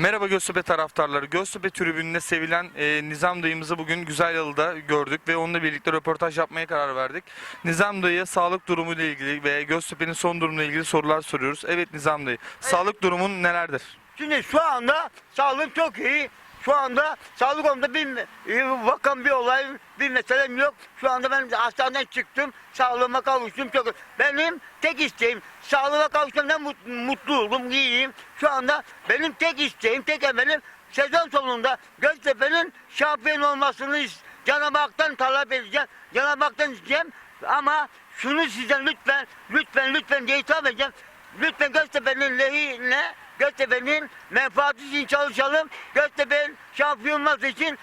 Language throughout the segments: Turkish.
Merhaba Göztepe taraftarları. Göztepe tribününde sevilen e, Nizam dayımızı bugün Güzelyalı'da gördük ve onunla birlikte röportaj yapmaya karar verdik. Nizam dayıya sağlık durumuyla ilgili ve Göztepe'nin son durumuyla ilgili sorular soruyoruz. Evet Nizam dayı, sağlık durumun nelerdir? Şimdi şu anda sağlık çok iyi. Şu anda sağlık konusunda bir e, vakan bir olay, bir meselem yok. Şu anda ben hastaneden çıktım, sağlığıma kavuştum çok. Benim tek isteğim, sağlığıma kavuştumdan mut, mutlu oldum, iyiyim. Şu anda benim tek isteğim, tek emelim sezon sonunda Göztepe'nin şampiyon olmasını Cenab-ı Hak'tan talep edeceğim. Cenab-ı Hak'tan isteyeceğim. Ama şunu sizden lütfen, lütfen, lütfen diye hitap edeceğim. Lütfen Göztepe'nin lehine, Göztepe'nin menfaati için çalışalım. Göztepe'nin şampiyon için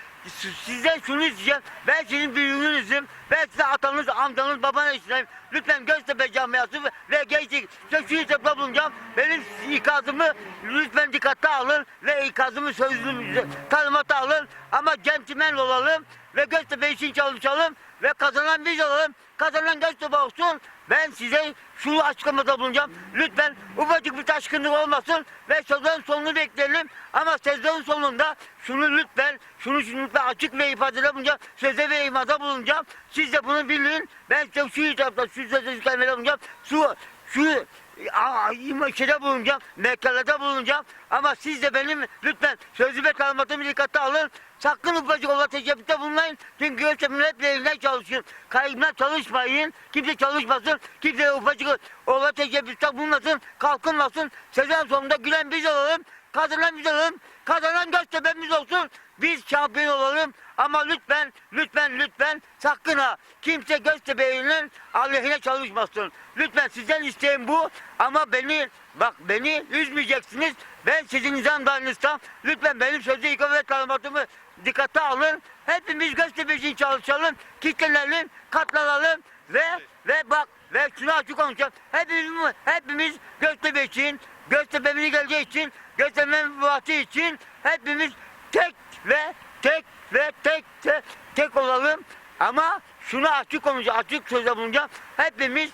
sizden şunu isteyeceğim. Ben sizin büyüğünüzüm. Ben size atanız, amcanız, babanız isteyeyim. Lütfen Göztepe camiası ve- gençlik. Hitapta bulunacağım. Benim ikazımı lütfen dikkate alın ve ikazımı sözlü tanımata alın. Ama centilmen olalım ve Göztepe için çalışalım ve kazanan biz olalım. Kazanan Göztepe olsun. Ben size şu açıklamada bulunacağım. Lütfen ufacık bir taşkınlık olmasın ve sezon sonunu bekleyelim. Ama sezon sonunda şunu lütfen, şunu şunu lütfen açık ve ifadede bulunacağım. Söze ve imada bulunacağım. Siz de bunu bilin. Ben size şu hitapta, şu sözde kelimeyle bulunacağım. Şu, şu Aa, şeyde bulunacağım, mekkelede bulunacağım. Ama siz de benim lütfen sözü ve kalimatımı dikkate alın. Sakın ufacık ola teşebbüste bulunmayın. Çünkü Göztepe'nin hep lehine çalışın. Kaybına çalışmayın. Kimse çalışmasın. Kimse ufacık ola teşebbüste bulunmasın. Kalkınmasın. Sezon sonunda gülen biz olalım. Kazanan biz olalım. Kazanan Göztepe'miz olsun. Biz şampiyon olalım. Ama lütfen, lütfen, lütfen sakın ha. Kimse Göztepe'nin aleyhine çalışmasın. Lütfen sizden isteğim bu. Ama beni, bak beni üzmeyeceksiniz. Ben sizin nizam dayanırsam lütfen benim sözü ikram ve talimatımı dikkate alın. Hepimiz Göztepe için çalışalım. Kitlenelim, katlanalım ve ve bak ve şunu açık konuşacağım. Hepimiz, hepimiz Göztepe için, Göztepe'nin geleceği için, Göztepe'nin vakti için hepimiz tek ve tek ve tek tek, tek olalım. Ama şunu açık konuşacağım, açık sözle bulunacağım. Hepimiz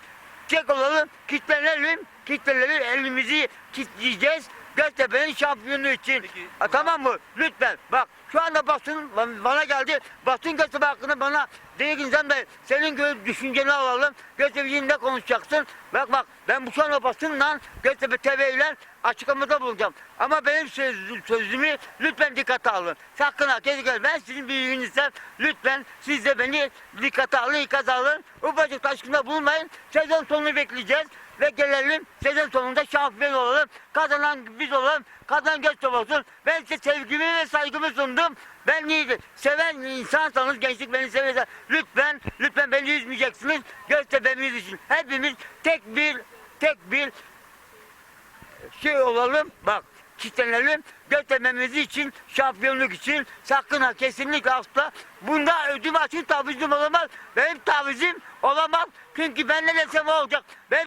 tek olalım, kitlenelim, kitlenelim, elimizi kitleyeceğiz. Göztepe'nin şampiyonu için. Ha, tamam mı? Lütfen. Bak şu anda basın bana geldi. Basın Göztepe hakkında bana dedi ki "Nizam Bey, senin düşünceni alalım. Göztepe'yi ne konuşacaksın? Bak bak ben bu şu anda basınla Göztepe TV ile açıklamada bulunacağım. Ama benim söz, sözümü lütfen dikkate alın. Sakın ha kesinlikle ben sizin büyüğünüzden lütfen siz de beni dikkate alın, ikaz alın. Ufacık taşkında bulunmayın. Sezon sonunu bekleyeceğiz ve gelelim sezon sonunda şampiyon olalım. Kazanan biz olalım. Kazanan Göztepe olsun. Ben size sevgimi ve saygımı sundum. Ben iyi, seven insansanız, gençlik beni seviyorsa lütfen, lütfen beni üzmeyeceksiniz. Göztepe'miz için. Hepimiz tek bir, tek bir şey olalım. Bak kitlenelim. Gözlememiz için, şampiyonluk için sakın ha kesinlikle asla. Bunda ödüm açın tavizim olamaz. Benim tavizim olamaz. Çünkü ben ne desem olacak. Ben